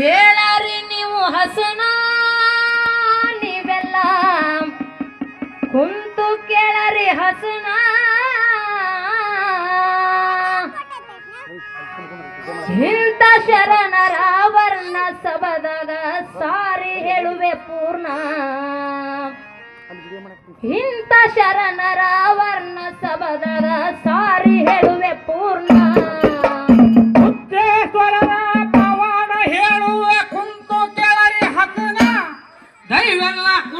ಕೇಳರಿ ನೀವು ಹಸನ? ನೀವೆಲ್ಲ ಕುಂತು ಕೇಳರಿ ಹಸನ? ಇಂಥ ಶರಣರ ವರ್ಣ ಸಬದಾಗ ಸಾರಿ ಹೇಳುವೆ ಪೂರ್ಣ. ಇಂಥ ಶರಣರ ವರ್ಣ ಸಾರಿ นั้นลากกู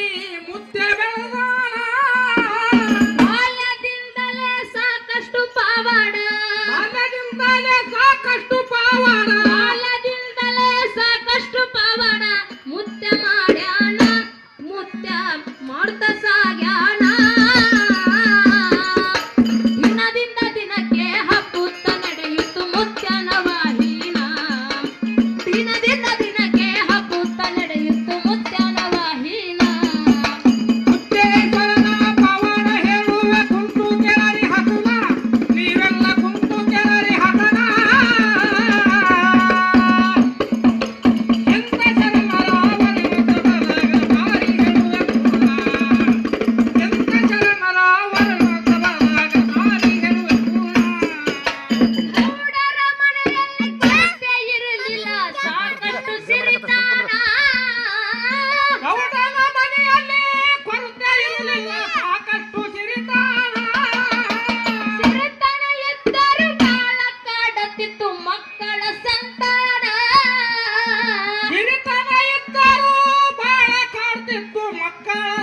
Akka.